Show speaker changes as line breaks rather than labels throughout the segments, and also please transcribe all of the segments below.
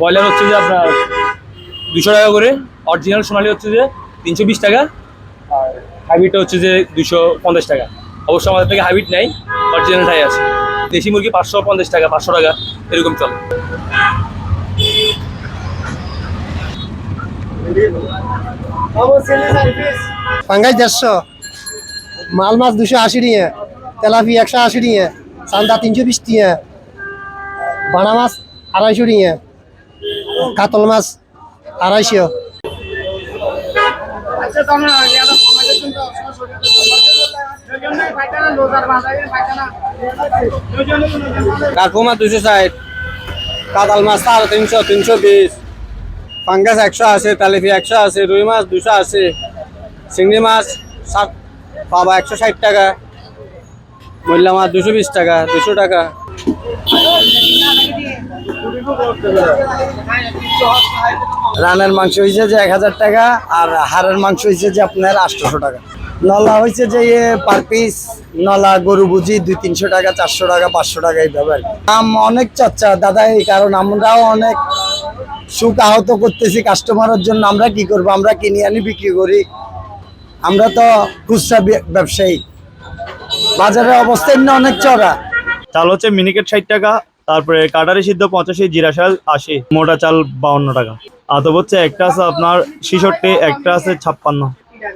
Broiler হচ্ছে যে আপনার দুশো টাকা করে। অরিজিনাল সোনালি হচ্ছে যে তিনশো বিশ টাকা। আর হাইব্রিডটা হচ্ছে যে দুশো পঞ্চাশ টাকা। অবশ্য আমাদের থেকে হাইব্রিড নেই অরিজিনালটাই আছে। দেশি মুরগি পাঁচশো পঞ্চাশ টাকা, পাঁচশো টাকা, এরকম চলে।
পাঙ্গাই দেড়শো। মাল মাছ দুশো আশি নিয়ে, তেলাপি একশো আশি নিয়ে, চান্দা তিনশো বিশ নিয়ে, বানা মাছ আড়াইশো নিয়ে। কাতল মাছ আড়াইশো।
কাকুমা দুশো ষাট। কাতাল মাছ সাড়ে তিনশো তিনশো বিশ। পাঙ্গাস একশো আছে তালিফি একশো আছে রুই মাছ দুশো আশি চিংড়ি মাছ সাত পাবা একশো ষাট টাকা। মূল্যা মাছ দুশো বিশ টাকা দুশো টাকা। রানের মাংস হয়েছে যে এক হাজার টাকা, আর হাড়ের মাংস হয়েছে যে আপনার আটশোশো টাকা। নলা হয়েছে যে ইয়ে পার পিস নলা, গরু বুঝি, দুই তিনশো টাকা, চারশো টাকা, পাঁচশো টাকা এইভাবে। দাম অনেক চর্চা দাদা, এই কারণ আমরাও অনেক সুখ আহত করতেছি কাস্টমারের জন্য। আমরা কি করব? আমরা কিনে আনি বিক্রি করি। আমরা তো খুচরা ব্যবসায়ী। বাজারের অবস্থা এমনি অনেক চড়া
চাল হচ্ছে মিনিকেট ষাট টাকা তারপরে কাটারি সিদ্ধ পঁচাশি, জিরা চাল আশি, মোটা চাল বাউন্ন টাকা। আতপ হচ্ছে একটা আছে আপনার ছিষট্টি, একটা আছে ছাপ্পান্ন।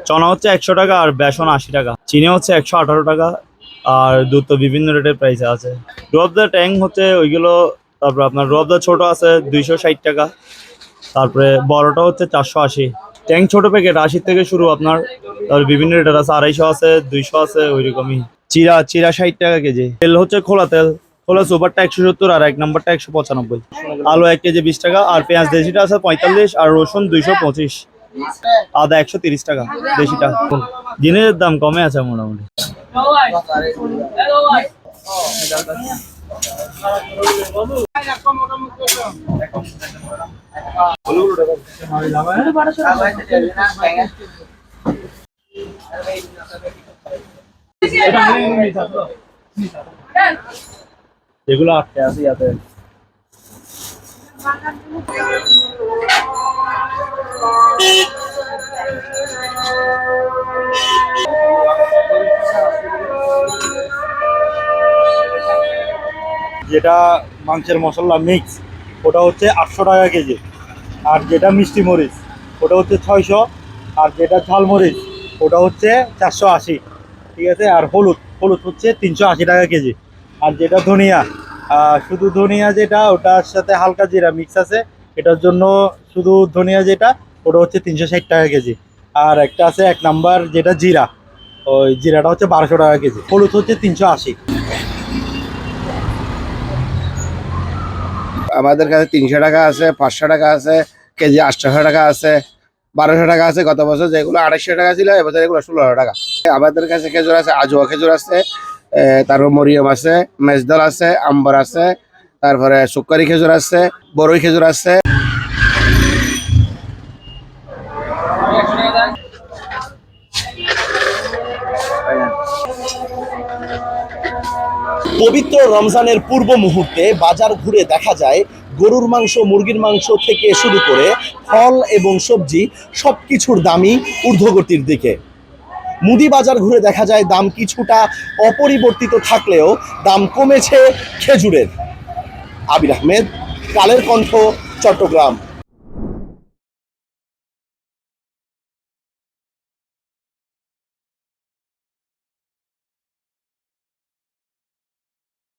চনা হচ্ছে একশো টাকা আর বেসন আশি টাকা। চিনি হচ্ছে একশো আঠারো টাকা। আর দুধ তো বিভিন্ন রেটের প্রাইসে আছে। রোবদা ট্যাং হচ্ছে ওইগুলো, তারপরে আপনার রোবদা ছোট আছে দুইশো ষাট টাকা। তারপরে বড়টা হচ্ছে চারশো আশি। ট্যাং ছোট প্যাকেট আশি থেকে শুরু আপনার তারপরে বিভিন্ন রেটের আছে। আড়াইশো আছে, দুইশো আছে ওই রকমই চিরা চিরা ষাট টাকা কেজি। তেল হচ্ছে খোলা তেল। খোলা সুপারটা একশো সত্তর আর এক নম্বরটা একশো পঁচানব্বই। আলু এক কেজি বিশ টাকা আর পেঁয়াজ দেশিটা আছে পঁয়তাল্লিশ আর রসুন দুইশো পঁচিশ। আদা একশো তিরিশ টাকা দেশিটা জিনিসের দাম কমে আছে মোটামুটি। এগুলো আটকে আছে ইয়াতে। যেটা মাংসের মশলা মিক্স ওটা হচ্ছে আটশো টাকা কেজি। আর যেটা মিষ্টি মরিচ, ওটা হচ্ছে ছয়শো। আর যেটা ঝাল মরিচ, ওটা হচ্ছে চারশো আশি। ঠিক আছে? আর হলুদ হলুদ হচ্ছে তিনশো আশি টাকা কেজি। আর যেটা ধনিয়া শুধু ধনিয়া যেটা, ওটার সাথে হালকা জিরা মিক্স আছে। এটার জন্য শুধু ধনিয়া যেটা, ওটা হচ্ছে তিনশো ষাট টাকা কেজি। আর একটা আছে এক নাম্বার, যেটা জিরা। ওই জিরাটা হচ্ছে বারোশো টাকা কেজি। হলুদ হচ্ছে তিনশো আশি।
আমাদের কাছে তিনশো টাকা আছে, পাঁচশো টাকা আছে, কেজি আটশোশো টাকা আছে, বারোশো টাকা আছে। গত বছর যেগুলো আড়াইশো টাকা ছিল, এবছর এগুলো ষোলোশো টাকা। আমাদের কাছে খেজুর আছে, আজোয়া খেজুর আছে তারপর মরিয়ম আছে, মেজদল আছে, আম্বর আছে, তারপরে সুকারি খেজুর আছে বড়ই খেজুর আছে।
পবিত্র রমজানের পূর্ব মুহূর্তে বাজার ঘুরে দেখা যায় গরুর মাংস, মুরগির মাংস থেকে শুরু করে ফল এবং সবজি সব কিছুর দামই ঊর্ধ্বগতির দিকে। মুদি বাজার ঘুরে দেখা যায় দাম কিছুটা অপরিবর্তিত থাকলেও দাম কমেছে খেজুরের। আবির আহমেদ, কালের কণ্ঠ, চট্টগ্রাম।